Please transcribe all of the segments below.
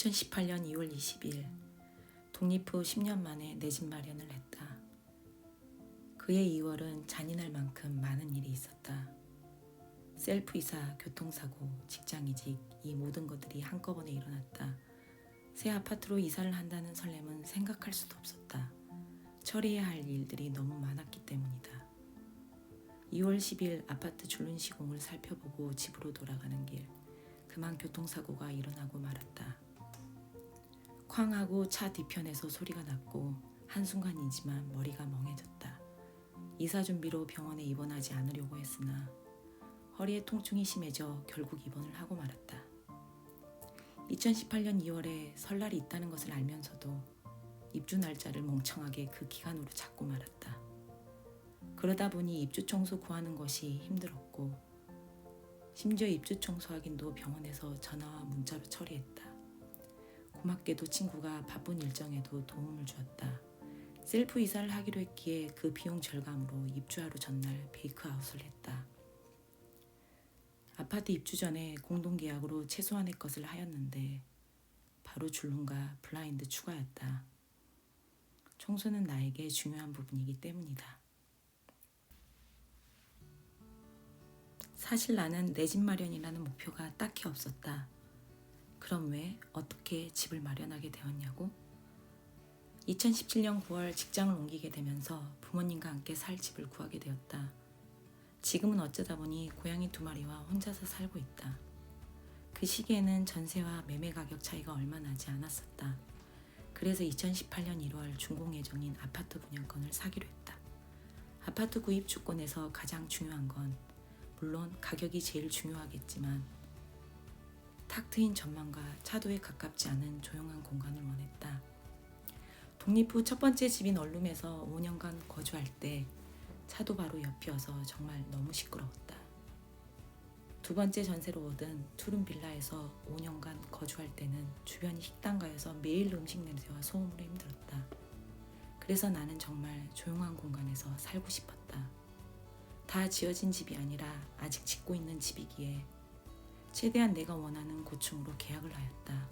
2018년 2월 20일 독립 후 10년 만에 내 집 마련을 했다. 그의 2월은 잔인할 만큼 많은 일이 있었다. 셀프 이사, 교통사고, 직장 이직 이 모든 것들이 한꺼번에 일어났다. 새 아파트로 이사를 한다는 설렘은 생각할 수도 없었다. 처리해야 할 일들이 너무 많았기 때문이다. 2월 10일 아파트 줄눈 시공을 살펴보고 집으로 돌아가는 길. 그만 교통사고가 일어나고 말았다. 쾅 하고 차 뒤편에서 소리가 났고 한순간이지만 머리가 멍해졌다. 이사 준비로 병원에 입원하지 않으려고 했으나 허리에 통증이 심해져 결국 입원을 하고 말았다. 2018년 2월에 설날이 있다는 것을 알면서도 입주 날짜를 멍청하게 그 기간으로 잡고 말았다. 그러다 보니 입주 청소 구하는 것이 힘들었고 심지어 입주 청소 확인도 병원에서 전화와 문자로 처리했다. 고맙게도 친구가 바쁜 일정에도 도움을 주었다. 셀프 이사를 하기로 했기에 그 비용 절감으로 입주하루 전날 베이크아웃을 했다. 아파트 입주 전에 공동계약으로 최소한의 것을 하였는데 바로 줄눈과 블라인드 추가였다. 청소는 나에게 중요한 부분이기 때문이다. 사실 나는 내 집 마련이라는 목표가 딱히 없었다. 그럼 왜 어떻게 집을 마련하게 되었냐고? 2017년 9월 직장을 옮기게 되면서 부모님과 함께 살 집을 구하게 되었다. 지금은 어쩌다 보니 고양이 두 마리와 혼자서 살고 있다. 그 시기에는 전세와 매매 가격 차이가 얼마 나지 않았었다. 그래서 2018년 1월 준공 예정인 아파트 분양권을 사기로 했다. 아파트 구입 주권에서 가장 중요한 건 물론 가격이 제일 중요하겠지만 탁 트인 전망과 차도에 가깝지 않은 조용한 공간을 원했다. 독립 후 첫 번째 집인 얼룸에서 5년간 거주할 때 차도 바로 옆이어서 정말 너무 시끄러웠다. 두 번째 전세로 얻은 투룸 빌라에서 5년간 거주할 때는 주변이 식당가여서 매일 음식 냄새와 소음으로 힘들었다. 그래서 나는 정말 조용한 공간에서 살고 싶었다. 다 지어진 집이 아니라 아직 짓고 있는 집이기에 최대한 내가 원하는 고층으로 계약을 하였다.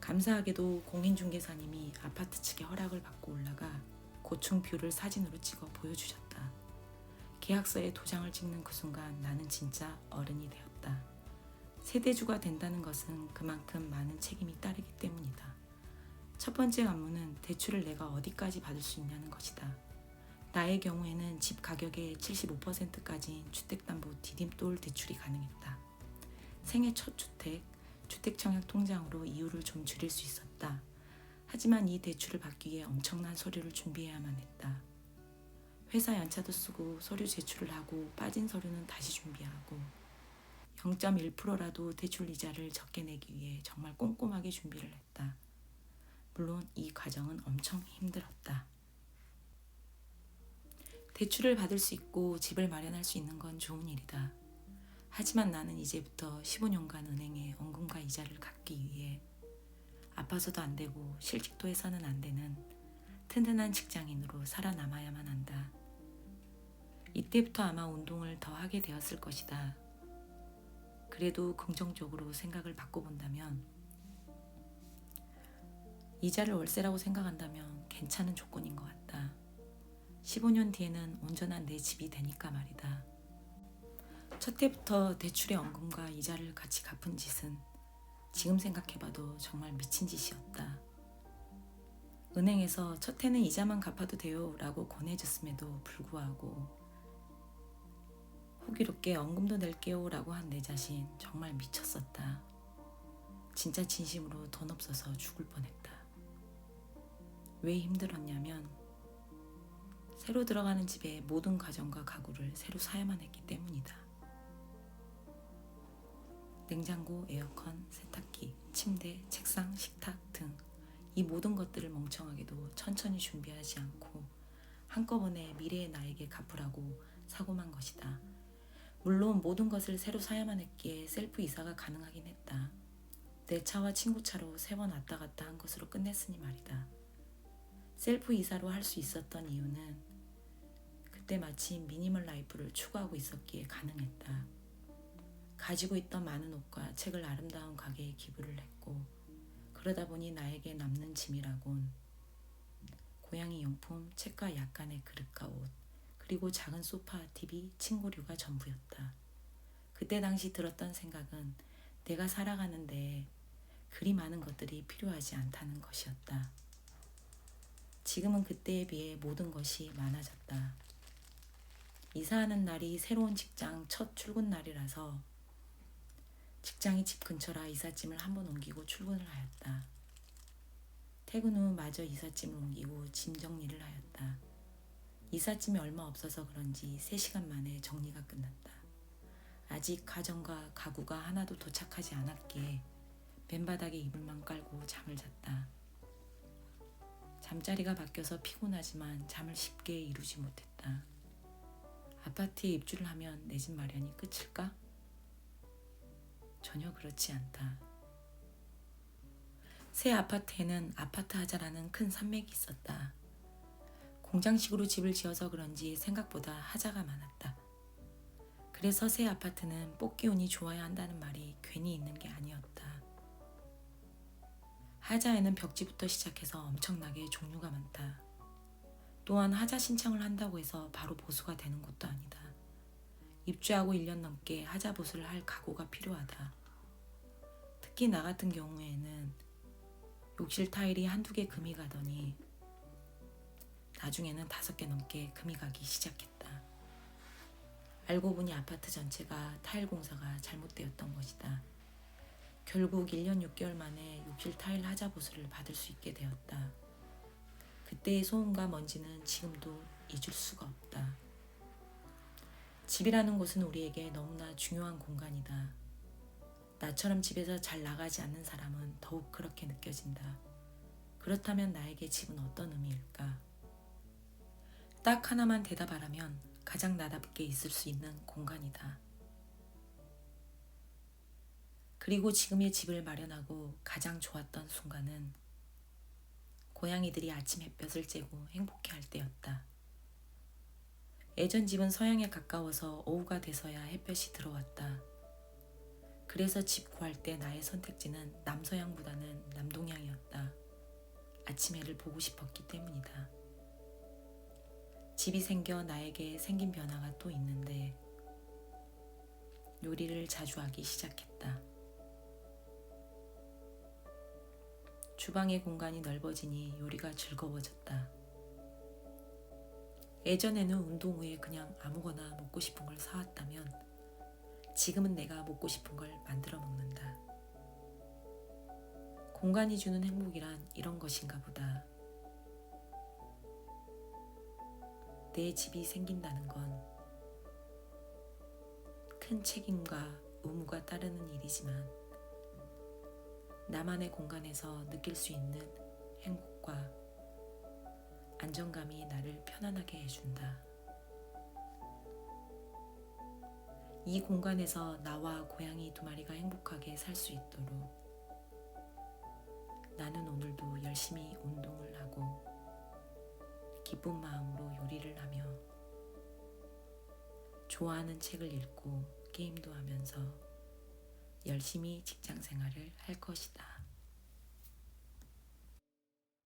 감사하게도 공인중개사님이 아파트 측의 허락을 받고 올라가 고층 뷰를 사진으로 찍어 보여주셨다. 계약서에 도장을 찍는 그 순간 나는 진짜 어른이 되었다. 세대주가 된다는 것은 그만큼 많은 책임이 따르기 때문이다. 첫 번째 관문은 대출을 내가 어디까지 받을 수 있냐는 것이다. 나의 경우에는 집 가격의 75%까지 주택담보 디딤돌 대출이 가능했다. 생애 첫 주택, 주택청약 통장으로 이율을 좀 줄일 수 있었다. 하지만 이 대출을 받기 위해 엄청난 서류를 준비해야만 했다. 회사 연차도 쓰고 서류 제출을 하고 빠진 서류는 다시 준비하고 0.1%라도 대출 이자를 적게 내기 위해 정말 꼼꼼하게 준비를 했다. 물론 이 과정은 엄청 힘들었다. 대출을 받을 수 있고 집을 마련할 수 있는 건 좋은 일이다. 하지만 나는 이제부터 15년간 은행에 원금과 이자를 갚기 위해 아파서도 안 되고 실직도 해서는 안 되는 튼튼한 직장인으로 살아남아야만 한다. 이때부터 아마 운동을 더 하게 되었을 것이다. 그래도 긍정적으로 생각을 바꿔본다면 이자를 월세라고 생각한다면 괜찮은 조건인 것 같다. 15년 뒤에는 온전한 내 집이 되니까 말이다. 첫 해부터 대출의 원금과 이자를 같이 갚은 짓은 지금 생각해봐도 정말 미친 짓이었다. 은행에서 첫 해는 이자만 갚아도 돼요 라고 권해줬음에도 불구하고 호기롭게 원금도 낼게요 라고 한 내 자신 정말 미쳤었다. 진짜 진심으로 돈 없어서 죽을 뻔했다. 왜 힘들었냐면 새로 들어가는 집에 모든 가정과 가구를 새로 사야만 했기 때문이다. 냉장고, 에어컨, 세탁기, 침대, 책상, 식탁 등 이 모든 것들을 멍청하게도 천천히 준비하지 않고 한꺼번에 미래의 나에게 갚으라고 사고만 것이다. 물론 모든 것을 새로 사야만 했기에 셀프 이사가 가능하긴 했다. 내 차와 친구 차로 세 번 왔다 갔다 한 것으로 끝냈으니 말이다. 셀프 이사로 할 수 있었던 이유는 그때 마침 미니멀 라이프를 추구하고 있었기에 가능했다. 가지고 있던 많은 옷과 책을 아름다운 가게에 기부를 했고 그러다 보니 나에게 남는 짐이라곤 고양이 용품, 책과 약간의 그릇과 옷 그리고 작은 소파, TV, 친구류가 전부였다. 그때 당시 들었던 생각은 내가 살아가는데 그리 많은 것들이 필요하지 않다는 것이었다. 지금은 그때에 비해 모든 것이 많아졌다. 이사하는 날이 새로운 직장 첫 출근 날이라서 직장이 집 근처라 이삿짐을 한 번 옮기고 출근을 하였다. 퇴근 후 마저 이삿짐을 옮기고 짐 정리를 하였다. 이삿짐이 얼마 없어서 그런지 3시간 만에 정리가 끝났다. 아직 가정과 가구가 하나도 도착하지 않았기에 맨바닥에 이불만 깔고 잠을 잤다. 잠자리가 바뀌어서 피곤하지만 잠을 쉽게 이루지 못했다. 아파트에 입주를 하면 내 집 마련이 끝일까? 전혀 그렇지 않다. 새 아파트에는 아파트 하자라는 큰 산맥이 있었다. 공장식으로 집을 지어서 그런지 생각보다 하자가 많았다. 그래서 새 아파트는 뽑기운이 좋아야 한다는 말이 괜히 있는 게 아니었다. 하자에는 벽지부터 시작해서 엄청나게 종류가 많다. 또한 하자 신청을 한다고 해서 바로 보수가 되는 것도 아니다. 입주하고 1년 넘게 하자 보수를 할 각오가 필요하다. 특히 나 같은 경우에는 욕실 타일이 한두 개 금이 가더니 나중에는 다섯 개 넘게 금이 가기 시작했다. 알고 보니 아파트 전체가 타일 공사가 잘못되었던 것이다. 결국 1년 6개월 만에 욕실 타일 하자 보수를 받을 수 있게 되었다. 그때의 소음과 먼지는 지금도 잊을 수가 없다. 집이라는 곳은 우리에게 너무나 중요한 공간이다. 나처럼 집에서 잘 나가지 않는 사람은 더욱 그렇게 느껴진다. 그렇다면 나에게 집은 어떤 의미일까? 딱 하나만 대답하라면 가장 나답게 있을 수 있는 공간이다. 그리고 지금의 집을 마련하고 가장 좋았던 순간은 고양이들이 아침 햇볕을 쬐고 행복해 할 때였다. 예전 집은 서양에 가까워서 오후가 돼서야 햇볕이 들어왔다. 그래서 집 구할 때 나의 선택지는 남서양보다는 남동양이었다. 아침 해를 보고 싶었기 때문이다. 집이 생겨 나에게 생긴 변화가 또 있는데 요리를 자주 하기 시작했다. 주방의 공간이 넓어지니 요리가 즐거워졌다. 예전에는 운동 후에 그냥 아무거나 먹고 싶은 걸 사왔다면 지금은 내가 먹고 싶은 걸 만들어 먹는다. 공간이 주는 행복이란 이런 것인가 보다. 내 집이 생긴다는 건 큰 책임과 의무가 따르는 일이지만 나만의 공간에서 느낄 수 있는 행복과 안정감이 나를 편안하게 해준다. 이 공간에서 나와 고양이 두 마리가 행복하게 살 수 있도록 나는 오늘도 열심히 운동을 하고 기쁜 마음으로 요리를 하며 좋아하는 책을 읽고 게임도 하면서 열심히 직장 생활을 할 것이다.